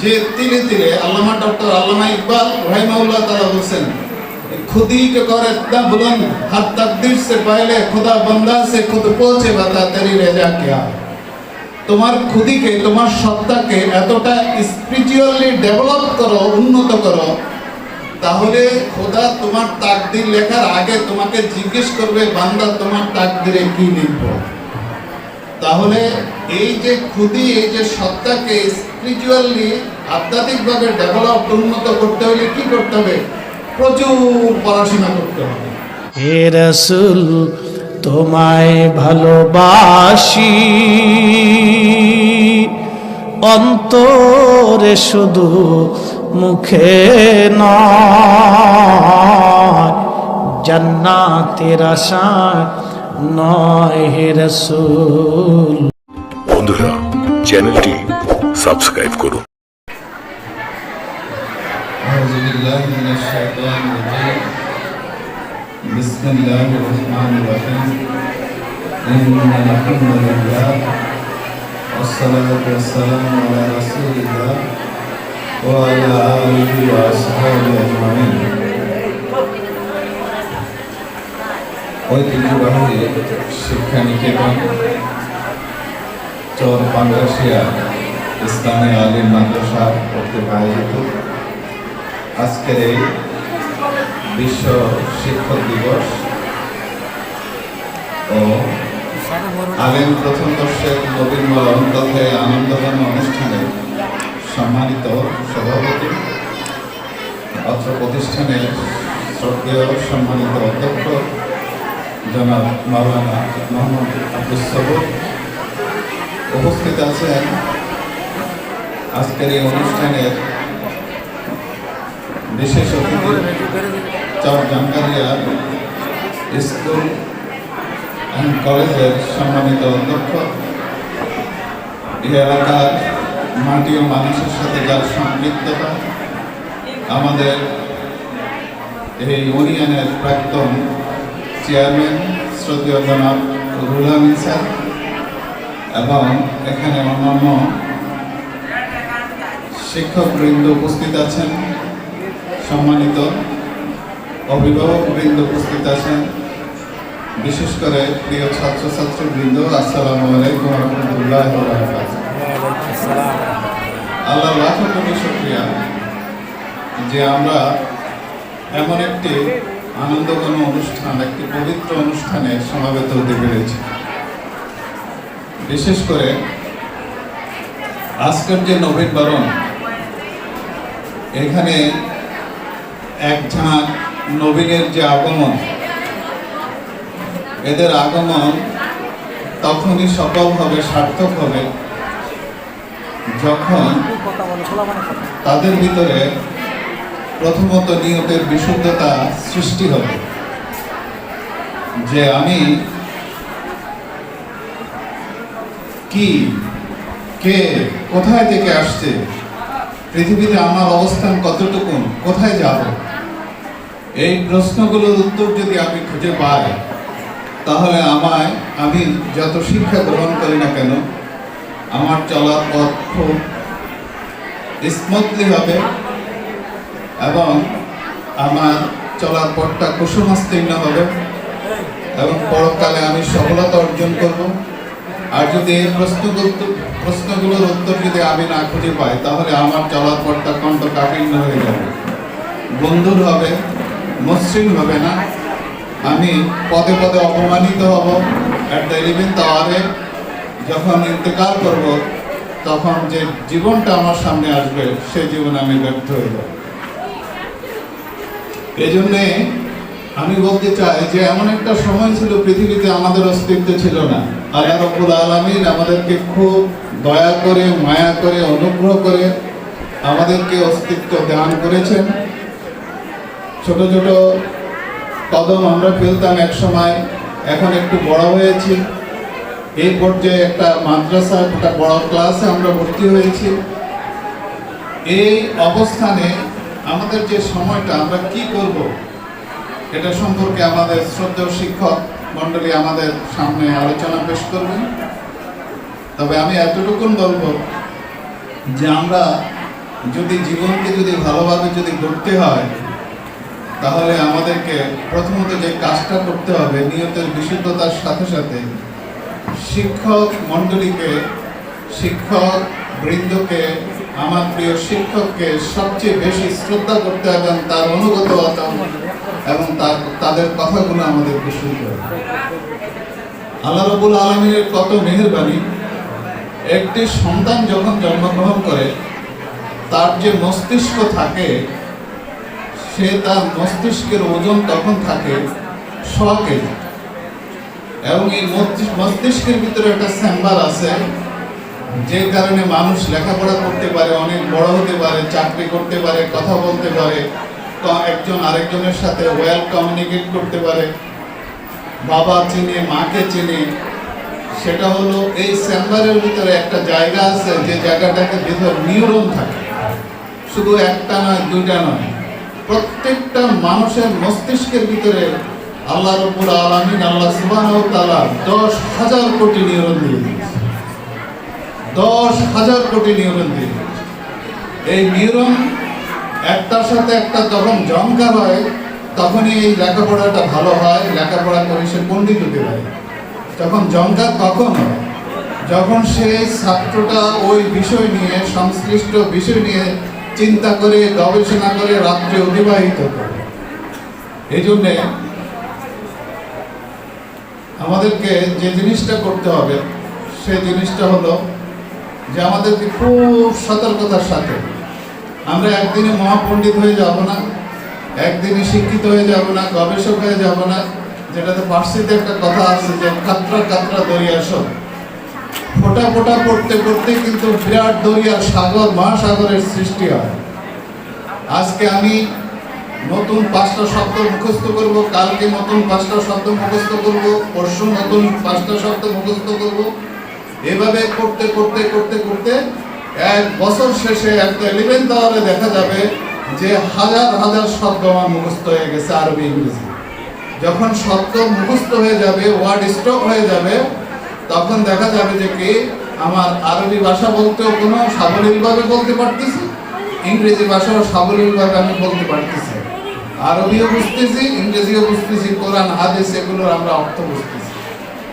যে তিলে তিলে আল্লামা ডক্টর আল্লামা ইকবাল রহিমাউল্লাহ তাআলা বলছেন खुदी के कर इतना बुलंद हर तकदीर से पहले खुदा बंदा से खुद पहुंचे बता तेरी रेजा क्या তোমার খুদিকে তোমার সত্তাকে এতটা স্পিরিচুয়ালি ডেভেলপ করো উন্নত করো তাহলে খোদা তোমার তাকদির লেখার আগে তোমাকে জিজ্ঞেস করবে বান্দা তোমার তাকদিরে কি লিখবো তাহলে এই যে খুদি এই যে সত্তাকে স্পিরিচুয়ালি আধ্যাত্মিকভাবে ডেভেলপ উন্নত করতে হলে কি করতে হবে? প্রচুর পড়াশোনা করতে হবে। হে রসুল, তোমায় ভালোবাসি। অন্তরে শুধু মুখে নয়, জান্নাতের আশায় নয় হে রসুল বন্ধুরা চ্যানেলটি সাবস্ক্রাইব করুন أعوذ بالله من الشيطان الرجيم بسم الله الرحمن الرحيم إن الحمد لله والصلاة والسلام على رسول الله وعلى آله وأصحابه أجمعين ঐতিহ্যবাহী শিক্ষা নিকেতন, চর পাঙ্গাসিয়া ইসলামী আলীম মাদ্রাসা কর্তৃক আয়োজিত আজকের এই বিশ্ব শিক্ষক দিবস ও আলেম প্রথম বর্ষের নবীন তথা এই অনুষ্ঠানে সম্মানিত সভাপতি, অত্র প্রতিষ্ঠানের শ্রদ্ধেয় সম্মানিত অধ্যক্ষ জনাব মাওলানা মোহাম্মদ আব্দুল সবুর উপস্থিত আছেন। আজকের এই অনুষ্ঠানের বিশেষ অতিথি চর জাঙ্গারিয়া স্কুল অ্যান্ড কলেজের সম্মানিত অধ্যক্ষ। এই এলাকার মাটি ও মানুষের সাথে যার সম্পৃক্ততা, আমাদের এই ইউনিয়নের প্রাক্তন চেয়ারম্যান, শ্রদ্ধেয় জনাব রুহুল আমিন স্যার, এবং এখানে অন্যান্য শিক্ষকবৃন্দ উপস্থিত আছেন, সম্মানিত অভিভাবকবৃন্দ উপস্থিত আছেন, বিশেষ করে প্রিয় ছাত্রছাত্রী বৃন্দ আসসালামু আলাইকুম রহমতুল্লাহ আল্লাহ লাখো শুক্রিয়া যে আমরা এমন একটি আনন্দঘন অনুষ্ঠান, একটি পবিত্র অনুষ্ঠানে সমাবেত হতে পেরেছি। বিশেষ করে আজকের যে নবীন বরণ, এখানে এক ঝাঁক নবীনের যে আগমন, এদের আগমন তখনই সফল হবে, সার্থক হবে, যখন তাদের ভিতরে প্রথমত নিয়তের বিশুদ্ধতা সৃষ্টি হবে। যে আমি কি, কে, কোথায় থেকে আসছে, পৃথিবীতে আমার অবস্থান কতটুকু কোথায় যাব? এই প্রশ্নগুলোর উত্তর যদি আমি খুঁজে পাই, তাহলে আমায়, আমি যত শিক্ষা গ্রহণ করি না কেন, আমার চলার পথ খুব স্মুথলি হবে। এবং আমার চলার পথটা কুসুমাস্তীর্ণ হবে এবং পরকালে আমি সফলতা অর্জন করব। আর যদি এই প্রশ্নগুলো প্রশ্নগুলোর উত্তর যদি আমি না খুঁজে পাই, তাহলে আমার চলার পথটা কণ্ঠকাঠিন্য হয়ে যাবে। বন্ধুর হবে, মসৃণ হবে না। আমি পদে পদে অপমানিত হব। অ্যাট দ্য ইলেভেন্থ আওয়ারে যখন ইন্তেকাল করব, তখন যে জীবনটা আমার সামনে আসবে সেই জীবন আমি ব্যর্থ হয়ে যাব। এই জন্যে আমি বলতে চাই যে এমন একটা সময় ছিল পৃথিবীতে আমাদের অস্তিত্ব ছিল না। আল্লাহ রব্বুল আলমিন আমাদেরকে খুব দয়া করে, মায়া করে, অনুগ্রহ করে আমাদেরকে অস্তিত্ব দান করেছেন। ছোট ছোট কদম আমরা ফেলতাম এক সময়, এখন একটু বড় হয়েছি। এই পর্যায়ে একটা মাদ্রাসা, একটা বড় ক্লাসে আমরা ভর্তি হয়েছি। এই অবস্থানে আমাদের যে সময়টা, আমরা কি করব? এটা সম্পর্কে আমাদের শ্রদ্ধেয় শিক্ষক মণ্ডলী আমাদের সামনে আলোচনা পেশ করবেন। তবে আমি এতটুকুন বলব যে আমরা যদি জীবনকে যদি ভালোভাবে যদি গড়তে হয়, তাহলে আমাদেরকে প্রথমত যে কাজটা করতে হবে, নিয়তের বিশুদ্ধতার সাথে সাথে শিক্ষক মণ্ডলীকে, শিক্ষক বৃন্দকে আমার প্রিয় শিক্ষককে সবচেয়ে বেশি শ্রদ্ধা করতে হবে এবং তার অনুগত হতে হবে এবং তার, তাদের কথাগুলো আমাদেরকে শুনতে হবে। আল্লাহ রবুল আলমীর কত মেহেরবানি। একটি সন্তান যখন জন্মগ্রহণ করে, তার যে মস্তিষ্ক থাকে, সে তার মস্তিষ্কের ওজন তখন থাকে ছ কেজি। এবং এই মস্তিষ্ক- মস্তিষ্কের ভিতরে একটা চেম্বার আছে যে কারণে মানুষ লেখাপড়া করতে পারে, অনেক বড় হতে পারে, চাকরি করতে পারে, কথা বলতে পারে একজন আরেকজনের সাথে ওয়েল কমিউনিকেট করতে পারে, বাবা চিনে, মাকে চিনে, সেটা হলো এই চেম্বারের ভিতরে একটা জায়গা আছে, যে জায়গাটাকে ভিতর নিউরন থাকে। শুধু একটা নয়, দুইটা নয়, প্রত্যেকটা মানুষের মস্তিষ্কের ভিতরে আল্লাহ রব্বুল আলমিন, আল্লাহ সুবাহ তালা দশ হাজার কোটি নিউরন দিয়ে দিয়েছে দশ হাজার কোটি নিউরন দিয়ে এই নিউরন একটার সাথে একটা যখন জমকার হয়, তখনই এই লেখাপড়াটা ভালো হয়, লেখাপড়া করে সে পণ্ডিত হতে পারে। তখন জমকার কখন হয়, যখন সে ছাত্রটা ওই বিষয় নিয়ে, সংশ্লিষ্ট বিষয় নিয়ে চিন্তা করে, গবেষণা করে, রাত্রে অতিবাহিত করে। এই জন্যে আমাদেরকে যে জিনিসটা করতে হবে সেই জিনিসটা হলো যে আমাদেরকে খুব সতর্কতার সাথে। আমরা একদিনে মহাপণ্ডিত হয়ে যাব না, একদিনে শিক্ষিত হয়ে যাব না, গবেষক হয়ে যাব না। যেটাতে পার্সিতে একটা কথা আছে যে, কাতরা কাতরা দরিয়া সব ফোটা ফোটা পড়তে পড়তে কিন্তু বিরাট দরিয়ার সাগর, মহাসাগরের সৃষ্টি হয়। আজকে আমি নতুন পাঁচটা শব্দ মুখস্থ করব, কালকে নতুন পাঁচটা শব্দ মুখস্থ করব, পরশু নতুন পাঁচটা শব্দ মুখস্থ করব। এভাবে করতে করতে করতে করতে এক বছর শেষে একটা ইলেভেন্থ আওয়ারে দেখা যাবে যে হাজার হাজার শব্দ আমার মুখস্থ হয়ে গেছে আরবি, ইংরেজি। যখন শব্দ মুখস্থ হয়ে যাবে ওয়ার্ড স্টক হয়ে যাবে, তখন দেখা যাবে যে কি? আমার আরবি ভাষা বলতেও কোনো সাবলীলভাবে বলতে পারতেছি, ইংরেজি ভাষাও সাবলীলভাবে আমি বলতে পারতেছি। আরবিও বুঝতেছি, ইংরেজিও বুঝতেছি, কোরআন, হাদিস, এগুলোর আমরা অর্থ বুঝতেছি।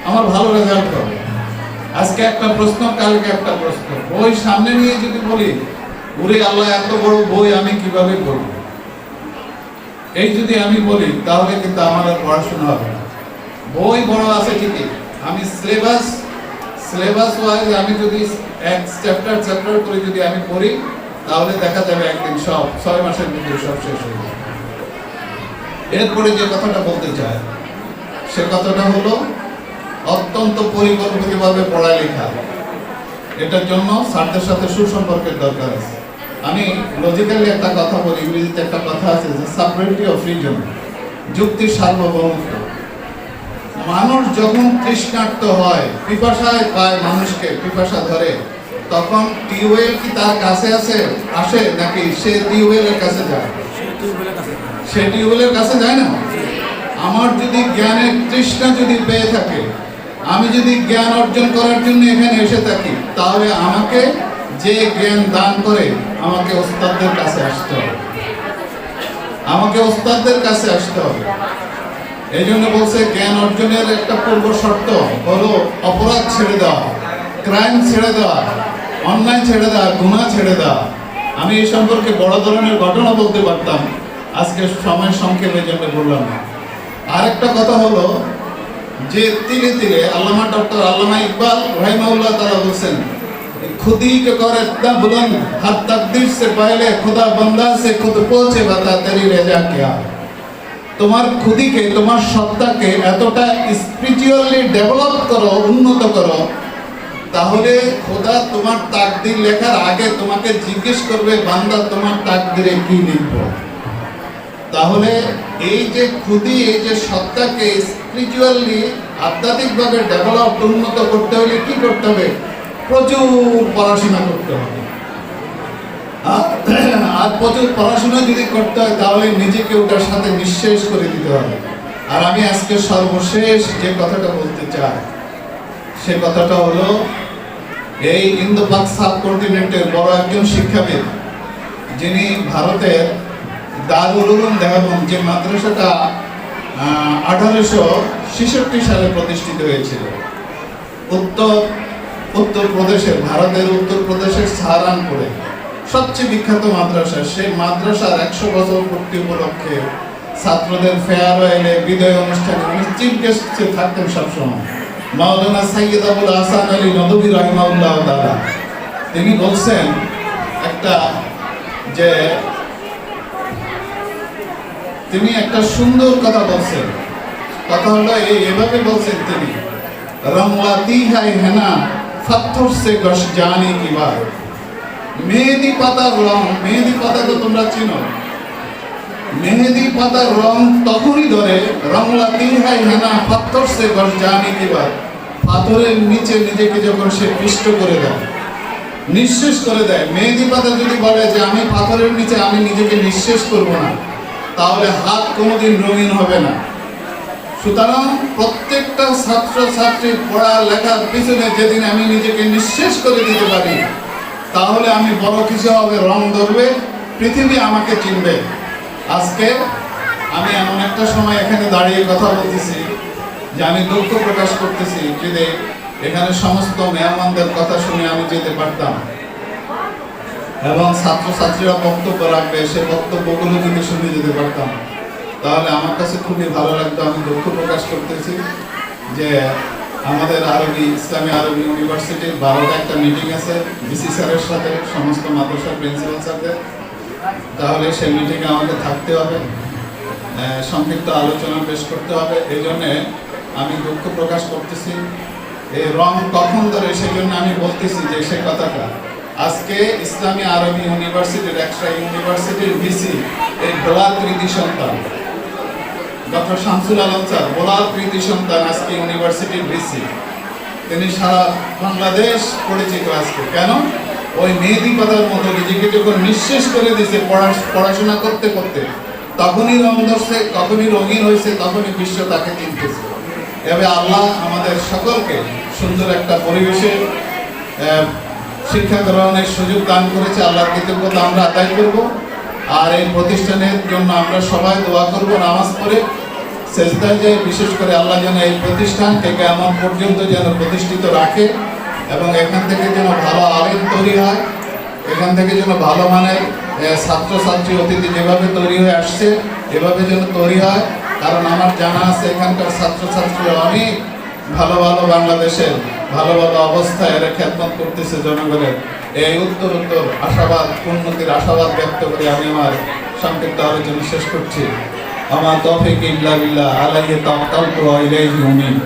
আমার ভালো রেজাল্ট হবে। আজকে একটা প্রশ্ন, কালকে একটা প্রশ্ন। বই সামনে নিয়ে যদি বলি, ওরে আল্লাহ, এত বড় বই আমি কীভাবে করব এই যদি আমি বলি, তাহলে কিন্তু আমার আর পড়াশোনা হবে না। বই বড় আছে ঠিকই। আমি সিলেবাস সিলেবাস ওয়াইজ আমি যদি এক চ্যাপ্টার চ্যাপ্টার করে যদি আমি পড়ি, তাহলে দেখা যাবে একদিন সব, ছয় মাসের মধ্যে সব শেষ হয়ে যাবে। এরপরে যে কথাটা বলতে চাই, সে কথাটা হলো অত্যন্ত পরিকল্পিতভাবে পড়ালেখা। এটার জন্য স্যারদের সাথে সুসম্পর্কের দরকার আছে। আমি লজিক্যালি একটা কথা বলি, ইংরেজিতে একটা কথা আছে যে সাবরেন্টি অফ রিজন যুক্তির সার্বভৌমত্ব। মানুষ যখন তৃষ্ণার্ত হয়, পিপাসায় পায় মানুষকে, পিপাসা ধরে, তখন টিউবওয়েল কি তার কাছে আছে, আসে, নাকি সে টিউবওয়েলের কাছে যায়? সে টিউবওয়েলের কাছে যায় না? আমার যদি জ্ঞানের তৃষ্ণা যদি পেয়ে থাকে আমি যদি জ্ঞান অর্জন করার জন্য এখানে এসে থাকি, তাহলে আমাকে যে জ্ঞান দান করে আমাকে ওস্তাদদের কাছে আসতে হবে। আমাকে ওস্তাদদের কাছে আসতে হবে। এই জন্য বলছে জ্ঞান অর্জনের একটা পূর্ব শর্ত হলো অপরাধ ছেড়ে দেওয়া, ক্রাইম ছেড়ে দেওয়া, অন্যায় ছেড়ে দেওয়া গুণা ছেড়ে দেওয়া। আমি এই সম্পর্কে বড় ধরনের ঘটনা বলতে পারতাম, আজকে সময় সংক্ষেপের জন্য বললাম আরেকটা কথা হলো যে তিলে তিলে আল্লামা ডক্টর আল্লামা ইকবাল রহিমাউল্লাহ তারা বলছেন खुदी के कर इतना बुलंद हर तकदीर से पहले खुदा बंदा से खुद पहुंचे बता तेरी रेजा क्या তোমার খুদিকে তোমার সত্তাকে এতটা স্পিরিচুয়ালি ডেভেলপ করো উন্নত করো তাহলে খোদা তোমার তাকদির লেখার আগে তোমাকে জিজ্ঞেস করবে বান্দা তোমার তাকদিরে কি লিখব তাহলে এই যে খুদি এই যে সত্তাকে স্পিরিচুয়ালি আধ্যাত্মিকভাবে ডেভেলপ উন্নত করতে হলে কি করতে হবে? প্রচুর পড়াশোনা করতে হবে। আর- প্রচুর পড়াশোনা যদি করতে হয়, তাহলে নিজেকে ওটার সাথে নিঃশেষ করে দিতে হবে। আর আমি আজকে সর্বশেষ যে কথাটা বলতে চাই, সে কথাটা হলো, এই ইন্দো পাক সাবকন্টিনেন্টের বড় একজন শিক্ষাবিদ, যিনি ভারতের দারুল উলুম দেহবন যে মাদ্রাসাটা আঠারোশো ছেষট্টি সালে প্রতিষ্ঠিত হয়েছিল। উত্তর উত্তর প্রদেশের, ভারতের উত্তর প্রদেশের সাহারানপুরে। সবচেয়ে বিখ্যাত মাদ্রাসা, সেই মাদ্রাসার একশো বছর পূর্তি উপলক্ষে ছাত্রদের ফেয়ারওয়েলে বিদায় অনুষ্ঠানে উনি চিফ গেস্টে থাকতেন সবসময়। মাওলানা সাইয়দ আবুল আসান আলী নদবী রহিমাউল্লাহ তাআলা। তিনি বলছেন একটা যে তিনি একটা সুন্দর কথা বলছেন। কথা হলো এভাবে বলছেন তিনি, রমলাতি হাই হেনা পাথর সে গশ জানে কি বার মেহেদি পাতার রং, মেহেদি পাতা তো তোমরা চিনো। মেহেদি পাতার রং তখনই ধরে, রমলাতি হাই হেনা পাথর সে গশ জানে কি বার পাথরের নিচে নিজেকে যখন সে পিষ্ট করে দেয়, নিঃশেষ করে দেয়, মেহেদি পাতা যদি বলে যে, আমি পাথরের নিচে, আমি নিজেকে নিঃশেষ করব না। তাহলে হাত কোনোদিন রঙিন হবে না। সুতরাং প্রত্যেকটা ছাত্র ছাত্রী পড়া লেখার পিছনে যেদিন আমি নিজেকে নিঃশেষ করে দিতে পারি, তাহলে আমি বড় কিছু হবে, রং ধরবে, পৃথিবী আমাকে চিনবে। আজকে আমি এমন একটা সময় এখানে দাঁড়িয়ে কথা বলতেছি, যে আমি দুঃখ প্রকাশ করতেছি যে এখানে সমস্ত মেহমানদের কথা শুনে আমি যেতে পারতাম। এবং ছাত্রছাত্রীরা বক্তব্য রাখবে সে বক্তব্যগুলো যদি শুনে যেতে পারতাম, তাহলে আমার কাছে খুবই ভালো লাগতো। আমি দুঃখ প্রকাশ করতেছি যে আমাদের আরবি, ইসলামী আরবি ইউনিভার্সিটির বারোটা একটা মিটিং আছে বিসি স্যারের সাথে, সমস্ত মাদ্রাসার প্রিন্সিপাল স্যারদের। তাহলে সেই মিটিংয়ে আমাকে থাকতে হবে সংক্ষিপ্ত আলোচনা পেশ করতে হবে। এই জন্যে আমি দুঃখ প্রকাশ করতেছি। এই রং কখন ধরে, সেই জন্য আমি বলতেছি যে সে কথাটা। আজকে ইসলামী আরবি ইউনিভার্সিটির একটা ইউনিভার্সিটির ভিসি এই গোলাল কৃতি সন্তান। ডক্টর শামসুল আলম স্যার গোলাল কৃতি সন্তান আজকে ইউনিভার্সিটির ভিসি। তিনি সারা বাংলাদেশ পরিচিত আজকে। কেন? ওই মেহেদি পাতার মতো নিজেকে যখন নিঃশেষ করে দিয়েছে পড়া- পড়াশোনা করতে করতে, তখনই রং ধরছে, তখনই রঙিন হয়েছে, তখনই বিশ্ব তাকে চিনতেছে। এভাবে আল্লাহ আমাদের সকলকে সুন্দর একটা পরিবেশে শিক্ষা গ্রহণের সুযোগ দান করেছে, আল্লাহর কৃতজ্ঞতা আমরা আদায় করব। আর এই প্রতিষ্ঠানের জন্য আমরা সবাই দোয়া করব, নামাজ পড়ে সেজদায় যে বিশেষ করে আল্লাহ যেন এই প্রতিষ্ঠান থেকে কেমন পর্যন্ত যেন প্রতিষ্ঠিত রাখে এবং এখান থেকে যেন ভালো আলেম তৈরি হয়, এখান থেকে যেন ভালো মানের ছাত্রছাত্রী অতিথি যেভাবে তৈরি হয়ে আসছে, এভাবে যেন তৈরি হয়। কারণ আমার জানা আছে, এখানকার ছাত্রছাত্রী অনেক ভালো ভালো বাংলাদেশের ভালো ভালো অবস্থায় এরা খ্যাতমত করতেছে জনগণের। এই উত্তর উত্তর আশাবাদ, উন্নতির আশাবাদ ব্যক্ত করে আমি আমার সংক্ষিপ্ত আলোচনা শেষ করছি। আমার তফিক ইল্লা বিল্লাহ, আলাইহি তাওয়াক্কালতু ওয়া ইলাইহি উনীব